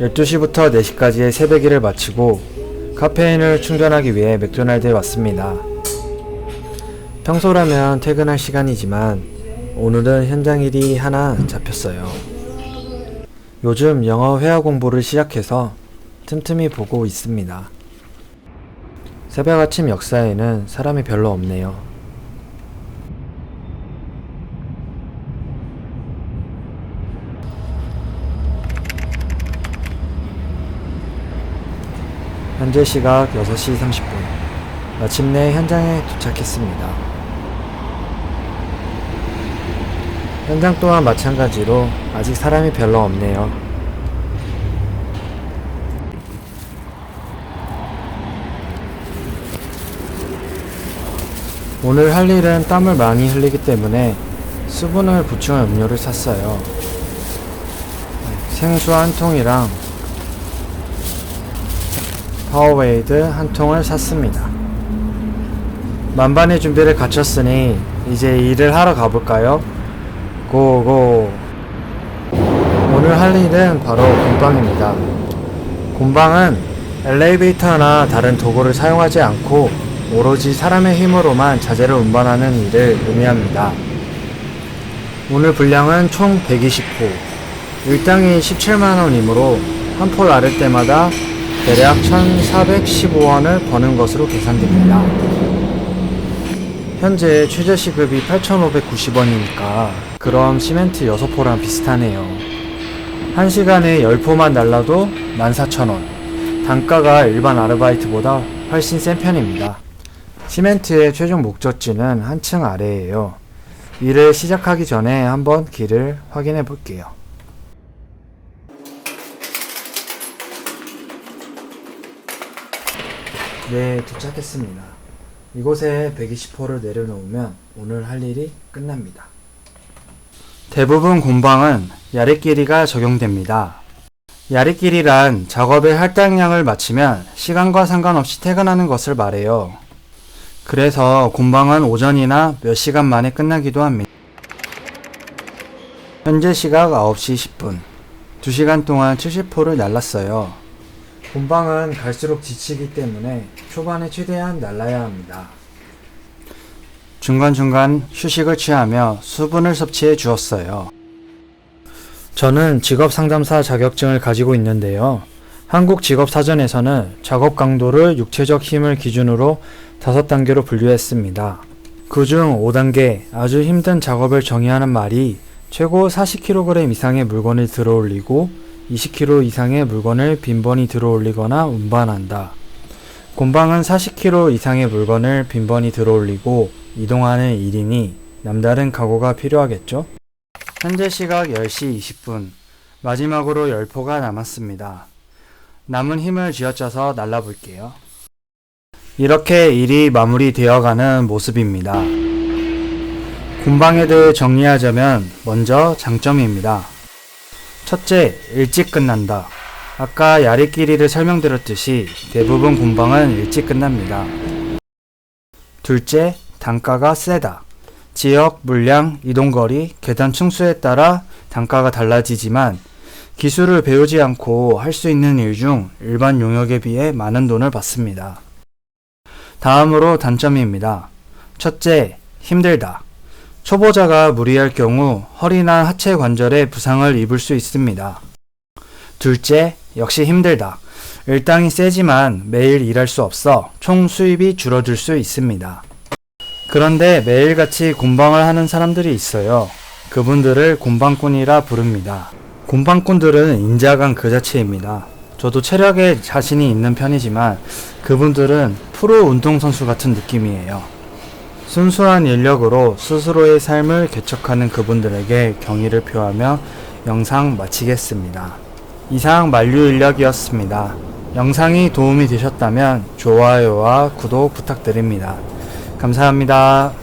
12시부터 4시까지의 새벽 일을 마치고 카페인을 충전하기 위해 맥도날드에 왔습니다. 평소라면 퇴근할 시간이지만 오늘은 현장 일이 하나 잡혔어요. 요즘 영어 회화 공부를 시작해서 틈틈이 보고 있습니다. 새벽 아침 역사에는 사람이 별로 없네요. 현재 시각 6시 30분. 마침내 현장에 도착했습니다. 현장 또한 마찬가지로 아직 사람이 별로 없네요. 오늘 할 일은 땀을 많이 흘리기 때문에 수분을 보충한 음료를 샀어요. 생수 한 통이랑 파워웨이드 한 통을 샀습니다. 만반의 준비를 갖췄으니 이제 일을 하러 가볼까요? 고고. 오늘 할 일은 바로 곰방입니다. 곰방은 엘리베이터나 다른 도구를 사용하지 않고 오로지 사람의 힘으로만 자재를 운반하는 일을 의미합니다. 오늘 분량은 총 120호. 일당이 17만원이므로 한포 나를 때마다 대략 1,415원을 버는 것으로 계산됩니다. 현재 최저 시급이 8,590원이니까 그럼 시멘트 6포랑 비슷하네요. 1시간에 10포만 날라도 14,000원. 단가가 일반 아르바이트보다 훨씬 센 편입니다. 시멘트의 최종 목적지는 한층 아래에요. 일을 시작하기 전에 한번 길을 확인해 볼게요. 네, 도착했습니다. 이곳에 120호를 내려놓으면 오늘 할 일이 끝납니다. 대부분 곰방은 야리끼리가 적용됩니다. 야리끼리란 작업의 할당량을 마치면 시간과 상관없이 퇴근하는 것을 말해요. 그래서 곰방은 오전이나 몇 시간 만에 끝나기도 합니다. 현재 시각 9시 10분. 2시간 동안 70호를 날랐어요. 곰방은 갈수록 지치기 때문에 초반에 최대한 날라야 합니다. 중간중간 휴식을 취하며 수분을 섭취해 주었어요. 저는 직업 상담사 자격증을 가지고 있는데요. 한국 직업 사전에서는 작업 강도를 육체적 힘을 기준으로 5단계로 분류했습니다. 그중 5단계 아주 힘든 작업을 정의하는 말이 최고 40kg 이상의 물건을 들어올리고 20kg 이상의 물건을 빈번히 들어올리거나 운반한다. 곰방은 40kg 이상의 물건을 빈번히 들어올리고 이동하는 일이니 남다른 각오가 필요하겠죠? 현재 시각 10시 20분. 마지막으로 10포가 남았습니다. 남은 힘을 쥐어짜서 날라볼게요. 이렇게 일이 마무리되어가는 모습입니다. 곰방에 대해 정리하자면 먼저 장점입니다. 첫째, 일찍 끝난다. 아까 야리끼리를 설명드렸듯이 대부분 곰방은 일찍 끝납니다. 둘째, 단가가 세다. 지역, 물량, 이동거리, 계단 층수에 따라 단가가 달라지지만 기술을 배우지 않고 할 수 있는 일 중 일반 용역에 비해 많은 돈을 받습니다. 다음으로 단점입니다. 첫째, 힘들다. 초보자가 무리할 경우 허리나 하체 관절에 부상을 입을 수 있습니다. 둘째, 역시 힘들다. 일당이 세지만 매일 일할 수 없어 총 수입이 줄어들 수 있습니다. 그런데 매일같이 곰방을 하는 사람들이 있어요. 그분들을 곰방꾼이라 부릅니다. 곰방꾼들은 인자강 그 자체입니다. 저도 체력에 자신이 있는 편이지만 그분들은 프로 운동선수 같은 느낌이에요. 순수한 인력으로 스스로의 삶을 개척하는 그분들에게 경의를 표하며 영상 마치겠습니다. 이상 만류 인력이었습니다. 영상이 도움이 되셨다면 좋아요와 구독 부탁드립니다. 감사합니다.